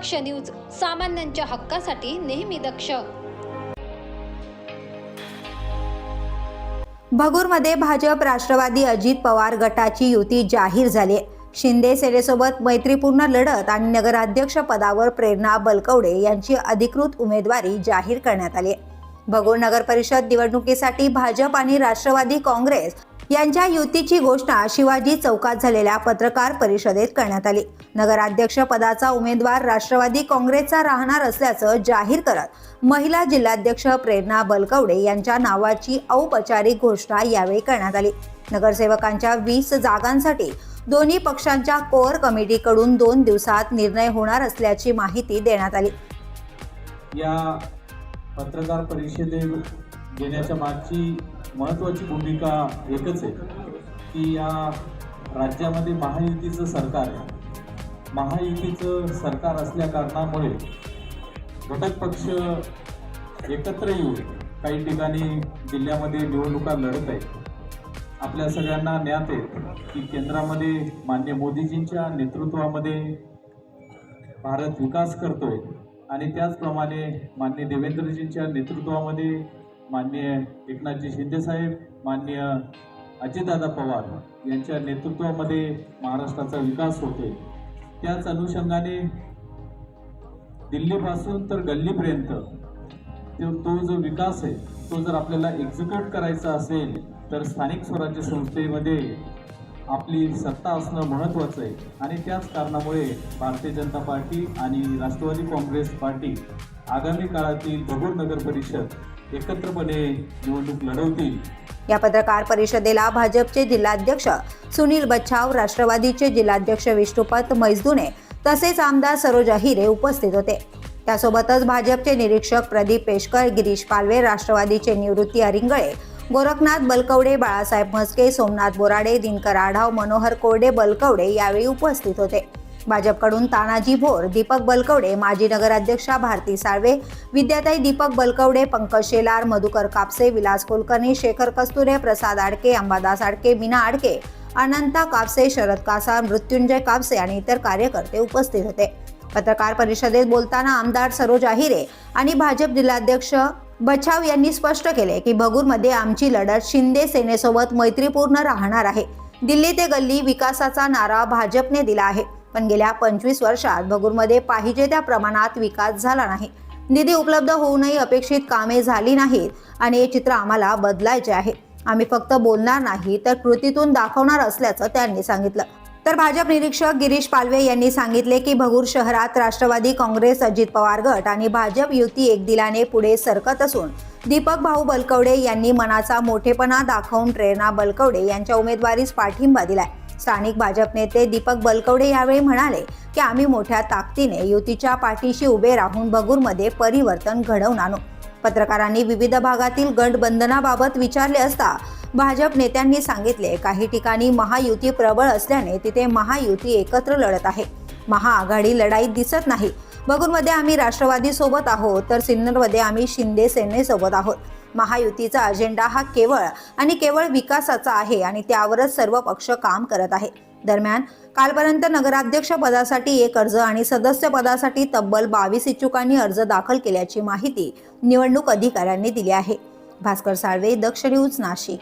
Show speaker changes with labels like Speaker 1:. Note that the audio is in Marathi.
Speaker 1: दक्ष न्यूज सामान्यांच्या हक्कासाठी नेहमी दक्ष
Speaker 2: भगूरमध्ये भाजप राष्ट्रवादी अजित पवार गटाची युती जाहीर झाली शिंदे सेनेसोबत मैत्रीपूर्ण लढत आणि नगराध्यक्ष पदावर प्रेरणा बलकवडे यांची अधिकृत उमेदवारी जाहीर करण्यात आली आहे. भगूर नगर परिषद निवडणुकीसाठी भाजप आणि राष्ट्रवादी काँग्रेस यांच्या युतीची घोषणा शिवाजी चौकात झालेल्या पत्रकार परिषदेत करण्यात आली. नगराध्यक्ष पदाचा उमेदवार राष्ट्रवादी काँग्रेसचा राहणार असल्याचं जाहीर करत महिला जिल्हाध्यक्ष प्रेरणा बलकवडे यांच्या नावाची औपचारिक घोषणा यावेळी करण्यात आली. नगरसेवकांच्या वीस जागांसाठी दोन्ही पक्षांच्या कोअर कमिटीकडून दोन दिवसात निर्णय होणार असल्याची माहिती देण्यात आली.
Speaker 3: या पत्रकार परिषदे घेण्याच्या मागची महत्त्वाची भूमिका एकच आहे की या राज्यामध्ये महायुतीचं सरकार आहे. महायुतीचं सरकार असल्या कारणामुळे घटक पक्ष एकत्र येऊन काही ठिकाणी जिल्ह्यामध्ये निवडणुका लढत आहेत. आपल्या सगळ्यांना ज्ञात आहे की केंद्रामध्ये मान्य मोदीजींच्या नेतृत्वामध्ये भारत विकास करतोय आणि त्याचप्रमाणे मान्य देवेंद्रजींच्या नेतृत्वामध्ये माननीय एकनाथजी शिंदेसाहेब माननीय अजितदादा पवार यांच्या नेतृत्वामध्ये महाराष्ट्राचा विकास होतोय. त्याच अनुषंगाने दिल्लीपासून तर गल्लीपर्यंत तो तो जो विकास आहे तो जर आपल्याला एक्झिक्यूट करायचा असेल तर स्थानिक स्वराज्य संस्थेमध्ये आपली सत्ता असणं महत्त्वाचं आहे. आणि त्याच कारणामुळे भारतीय जनता पार्टी आणि राष्ट्रवादी काँग्रेस पार्टी आगामी काळातील भगूर नगर परिषद एकत्रपणे निवडणूक लढवतील.
Speaker 2: या पत्रकार परिषदेला भाजपचे जिल्हाध्यक्ष सुनील बच्छाव राष्ट्रवादीचे जिल्हाध्यक्ष विष्णुपत मैजदुने तसेच आमदार सरोज अहिरे उपस्थित होते. त्यासोबतच भाजपचे निरीक्षक प्रदीप पेशकर गिरीश पालवे राष्ट्रवादीचे निवृत्ती अरिंगळे गोरखनाथ बलकवडे बाळासाहेब म्हस्के सोमनाथ बोराडे दिनकर आढाव मनोहर कोरडे बलकवडे यावेळी उपस्थित होते. भाजपकडून तानाजी भोर दीपक बलकवडे माजी नगराध्यक्षा भारती साळवे विद्याताई दीपक बलकवडे पंकज शेलार मधुकर कापसे विलास कुलकर्णी शेखर कस्तुरे प्रसाद आडके अंबादास आडके मीना आडके अनंता कापसे शरद कासा मृत्युंजय कापसे आणि इतर कार्यकर्ते उपस्थित होते. पत्रकार परिषदेत बोलताना आमदार सरोज आहिरे आणि भाजप जिल्हाध्यक्ष बछाव यांनी स्पष्ट केले की भगूरमध्ये आमची लढत शिंदे सेनेसोबत मैत्रीपूर्ण राहणार आहे. दिल्ली ते गल्ली विकासाचा नारा भाजपने दिला आहे. पण गेल्या पंचवीस वर्षात भगूरमध्ये पाहिजे त्या प्रमाणात विकास झाला नाही. निधी उपलब्ध होऊनही अपेक्षित कामे झाली नाहीत आणि हे चित्र आम्हाला बदलायचे आहे. आम्ही फक्त बोलणार नाही तर कृतीतून दाखवणार असल्याचं त्यांनी सांगितलं. तर भाजप निरीक्षक गिरीश पालवे यांनी सांगितले की भगूर शहरात राष्ट्रवादी काँग्रेस अजित पवार गट आणि भाजप युती एक दिलाने पुढे सरकत असून दीपक भाऊ बलकवडे यांनी मनाचा मोठेपणा दाखवून प्रेरणा बलकवडे यांच्या उमेदवारीस पाठिंबा दिलाय. स्थानिक भाजप नेते दीपक बलकवडे यावेळी म्हणाले की आम्ही मोठ्या ताकदीने युतीच्या पाठीशी उभे राहून भगूरमध्ये परिवर्तन घडवून आणू. पत्रकारांनी विविध भागातील गटबंधनाबाबत विचारले असता भाजप नेत्यांनी सांगितले काही ठिकाणी महायुती प्रबळ असल्याने तिथे महायुती एकत्र लढत आहे. महाआघाडी लढाईत दिसत नाही. बगूरमध्ये आम्ही राष्ट्रवादी सोबत आहोत तर सिन्नरमध्ये आम्ही शिंदे सेनेसोबत आहोत. महायुतीचा अजेंडा हा केवळ आणि केवळ विकासाचा आहे आणि त्यावरच सर्व पक्ष काम करत आहे. दरम्यान कालपर्यंत नगराध्यक्ष पदासाठी एक अर्ज आणि सदस्य पदासाठी तब्बल बावीस इच्छुकांनी अर्ज दाखल केल्याची माहिती निवडणूक अधिकाऱ्यांनी दिली आहे. भास्कर साळवे दक्ष न्यूज नाशिक.